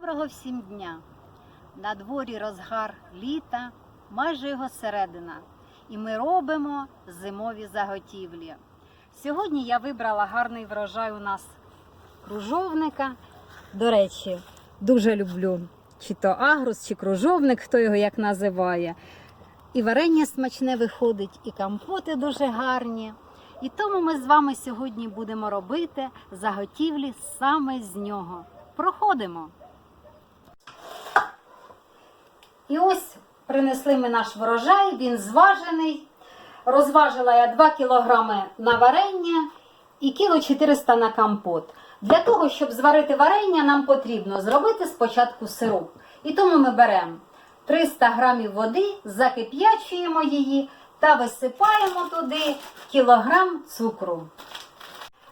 Доброго всім дня! На дворі розгар літа, майже його середина, і ми робимо зимові заготівлі. Сьогодні я вибрала гарний врожай у нас кружовника. До речі, дуже люблю чи то агрус, чи кружовник, хто його як називає. І варення смачне виходить, і компоти дуже гарні. І тому ми з вами сьогодні будемо робити заготівлі саме з нього. Проходимо. І ось принесли ми наш врожай, він зважений. Розважила я 2 кілограми на варення і кіло 400 на компот. Для того, щоб зварити варення, нам потрібно зробити спочатку сироп. І тому ми беремо 300 грамів води, закип'ячуємо її та висипаємо туди кілограм цукру.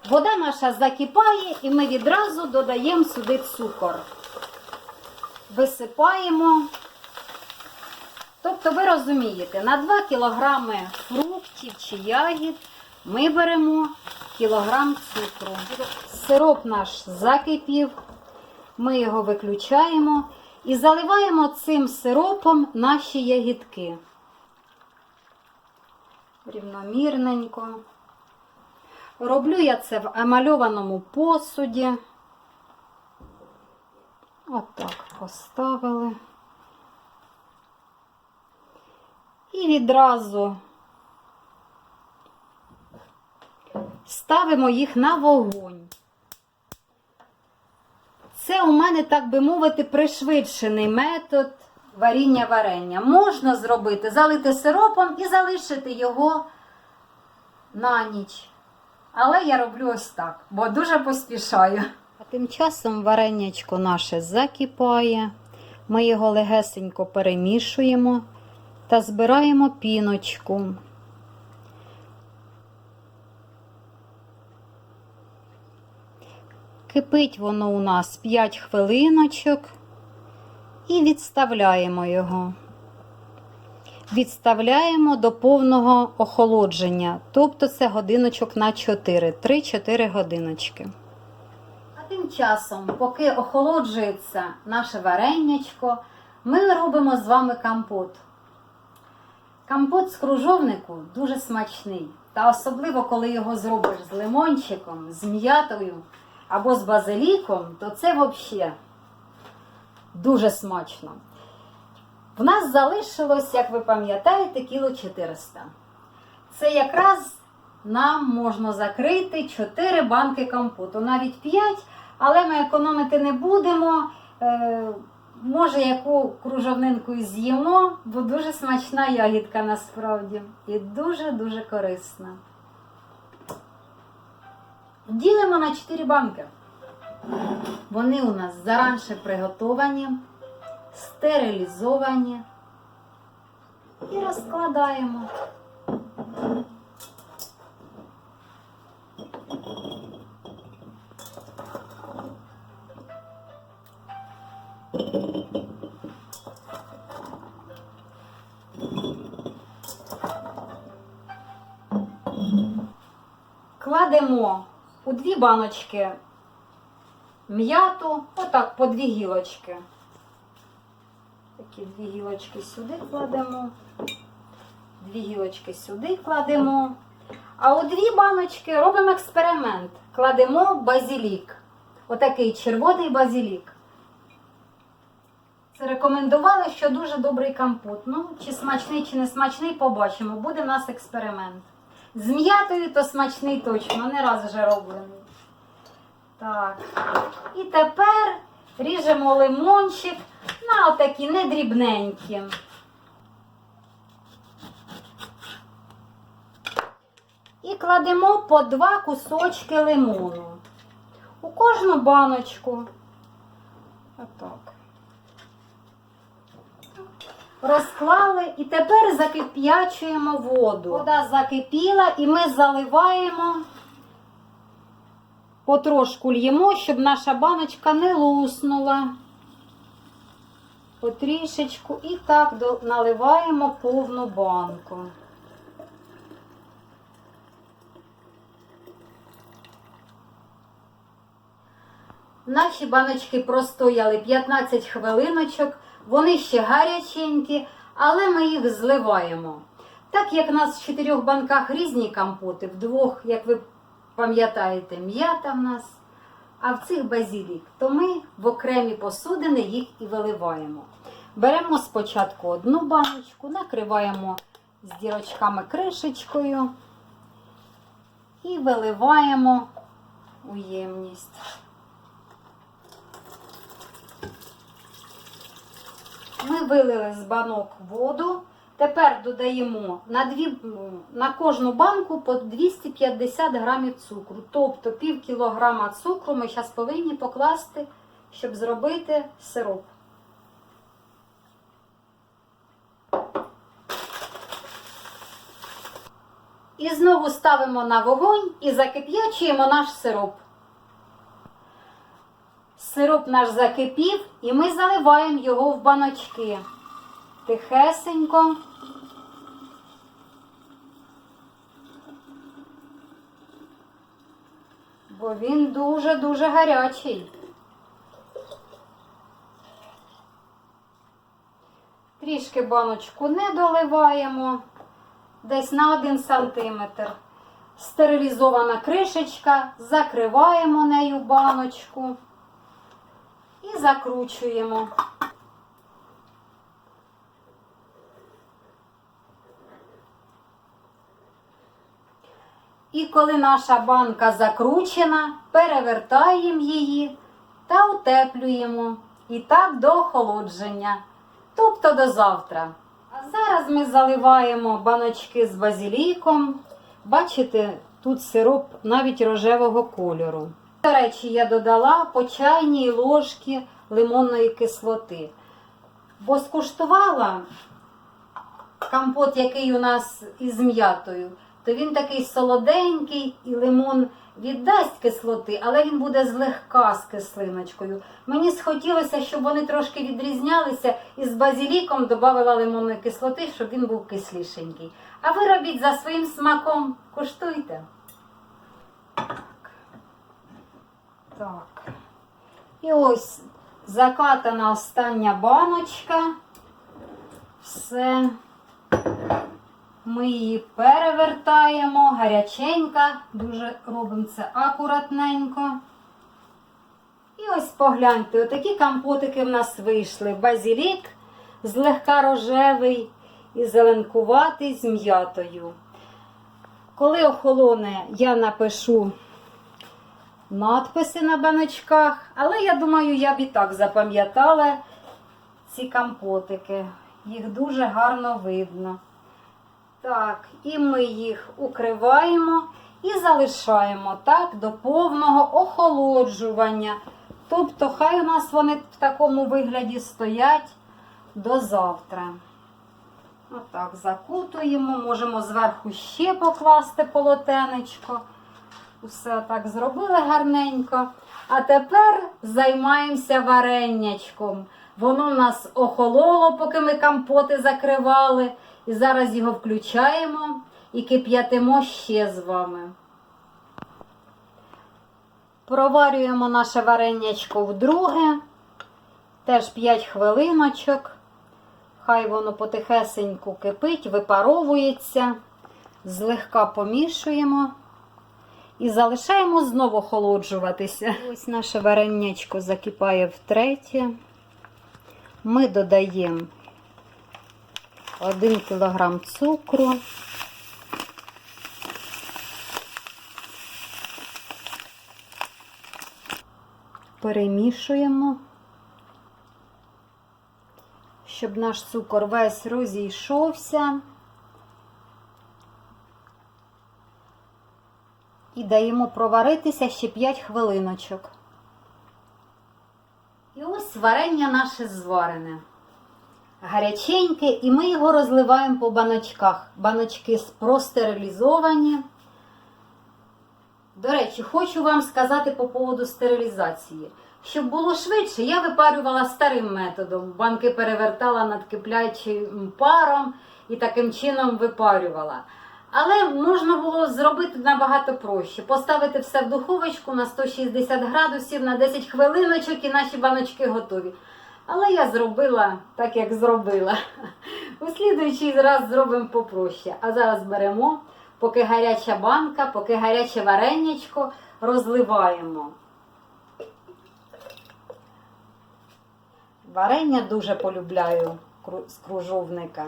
Вода наша закипає, і ми відразу додаємо сюди цукор. Висипаємо. Тобто, ви розумієте, на 2 кілограми фруктів чи ягід ми беремо кілограм цукру. Сироп наш закипів, ми його виключаємо і заливаємо цим сиропом наші ягідки. Рівномірненько. Роблю я це в емальованому посуді. Отак поставили. І відразу ставимо їх на вогонь. Це у мене, так би мовити, пришвидшений метод варіння варення. Можна зробити, залити сиропом і залишити його на ніч. Але я роблю ось так, бо дуже поспішаю. А тим часом варенячко наше закипає. Ми його легесенько перемішуємо та збираємо піночку. Кипить воно у нас 5 хвилиночок і відставляємо його. Відставляємо до повного охолодження, тобто це годиночок на 4, 3-4 годиночки. А тим часом, поки охолоджується наше варенячко, ми робимо з вами компот. Компот з кружовнику дуже смачний. Та особливо, коли його зробиш з лимончиком, з м'ятою або з базиліком, то це взагалі дуже смачно. В нас залишилось, як ви пам'ятаєте, кіло 400. Це якраз нам можна закрити 4 банки компоту, навіть 5, але ми економити не будемо. Може, яку кружовнинку з'їмо, бо дуже смачна ягідка насправді і дуже-дуже корисна. Ділимо на 4 банки. Вони у нас заранше приготовані, стерилізовані і розкладаємо. Кладемо у дві баночки м'яту, отак по дві гілочки. Такі дві гілочки сюди кладемо, дві гілочки сюди кладемо. А у дві баночки робимо експеримент. Кладемо базилік. Отакий червоний базилік. Це рекомендували, що дуже добрий компот. Ну, чи смачний, чи не смачний, побачимо. Буде в нас експеримент. З м'ятою то смачний точно, не раз вже роблений. Так. І тепер ріжемо лимончик на отакі недрібненькі. І кладемо по два кусочки лимону. У кожну баночку. Отак. Розклали і тепер закип'ячуємо воду. Вода закипіла і ми заливаємо, потрошку л'ємо, щоб наша баночка не луснула. Потрішечку і так наливаємо повну банку. Наші баночки простояли 15 хвилиночок, вони ще гаряченькі, але ми їх зливаємо. Так як у нас в чотирьох банках різні компоти, в двох, як ви пам'ятаєте, м'ята в нас, а в цих базілік, то ми в окремі посудини їх і виливаємо. Беремо спочатку одну баночку, накриваємо з дірочками кришечкою і виливаємо у ємність. Ми вилили з банок воду. Тепер додаємо на, дві, на кожну банку по 250 грамів цукру. Тобто пів кілограма цукру ми зараз повинні покласти, щоб зробити сироп. І знову ставимо на вогонь і закип'ячуємо наш сироп. Сироп наш закипів, і ми заливаємо його в баночки. Тихесенько. Бо він дуже-дуже гарячий. Трішки баночку не доливаємо, десь на 1 сантиметр. Стерилізована кришечка, закриваємо нею баночку закручуємо. І коли наша банка закручена, перевертаємо її та утеплюємо. І так до охолодження, тобто до завтра. А зараз ми заливаємо баночки з базиліком. Бачите, тут сироп навіть рожевого кольору. Речі, я додала по чайній ложки лимонної кислоти. Бо скуштувала компот, який у нас із м'ятою, то він такий солоденький і лимон віддасть кислоти, але він буде злегка з кислиночкою. Мені схотілося, щоб вони трошки відрізнялися і з базіліком додавала лимонної кислоти, щоб він був кислішенький. А ви робіть за своїм смаком, куштуйте. Так. Так. І ось закатана остання баночка. Все. Ми її перевертаємо, гаряченька, дуже робимо це акуратненько. І ось погляньте, отакі компотики в нас вийшли. Базілік злегка рожевий і зеленкуватий з м'ятою. Коли охолоне, я напишу надписи на баночках, але я думаю, я б і так запам'ятала ці компотики. Їх дуже гарно видно. Так, і ми їх укриваємо і залишаємо так до повного охолоджування. Тобто, хай у нас вони в такому вигляді стоять до завтра. Отак, закутуємо, можемо зверху ще покласти полотенечко. Усе так зробили гарненько. А тепер займаємося вареннячком. Воно в нас охололо, поки ми компоти закривали. І зараз його включаємо і кип'ятимо ще з вами. Проварюємо наше варенячко вдруге. Теж 5 хвилиночок. Хай воно потихесеньку кипить, випаровується, злегка помішуємо і залишаємо знову охолоджуватися. Ось наше варенячко закипає втретє. Ми додаємо 1 кг цукру. Перемішуємо, щоб наш цукор весь розійшовся. І даємо проваритися ще 5 хвилиночок. І ось варення наше зварене гаряченьке, і ми його розливаємо по баночках. Баночки простерилізовані. До речі, хочу вам сказати по поводу стерилізації. Щоб було швидше, я випарювала старим методом. Банки перевертала над киплячим паром і таким чином випарювала. Але можна було зробити набагато проще. Поставити все в духовочку на 160 градусів на 10 хвилиночок і наші баночки готові. Але я зробила так, як зробила. У слідуючий раз зробимо попроще. А зараз беремо, поки гаряча банка, поки гаряче варенячко, розливаємо. Варення дуже полюбляю з кружовника.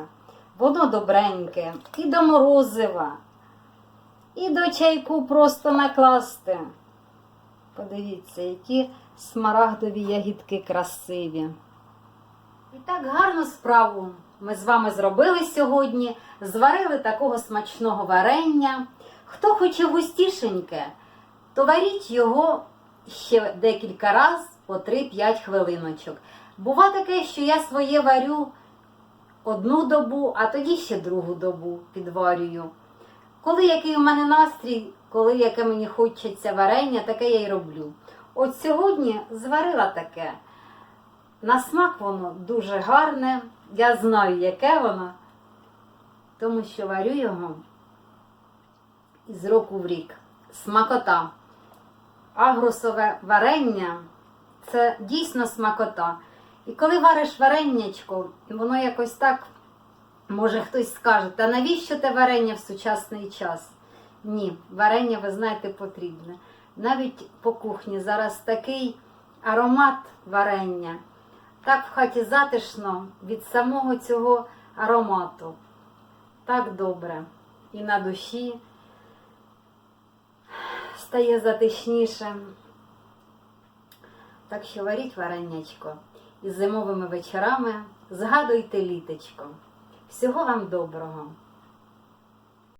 Воно добреньке, і до морозива, і до чайку просто накласти. Подивіться, які смарагдові ягідки красиві. І так гарну справу ми з вами зробили сьогодні. Зварили такого смачного варення. Хто хоче густішеньке, то варіть його ще декілька разів по 3-5 хвилиночок. Бува таке, що я своє варю одну добу, а тоді ще другу добу підварюю. Коли який у мене настрій, коли яке мені хочеться варення, таке я й роблю. От сьогодні зварила таке. На смак воно дуже гарне. Я знаю, яке воно, тому що варю його із року в рік. Смакота. Агрусове варення це дійсно смакота. І коли вариш вареннячко, воно якось так, може хтось скаже, та навіщо те варення в сучасний час? Ні, варення, ви знаєте, потрібне. Навіть по кухні зараз такий аромат варення. Так в хаті затишно від самого цього аромату. Так добре. І на душі стає затишніше. Так що варіть варенячко і зимовими вечорами згадуйте літочко. Всього вам доброго!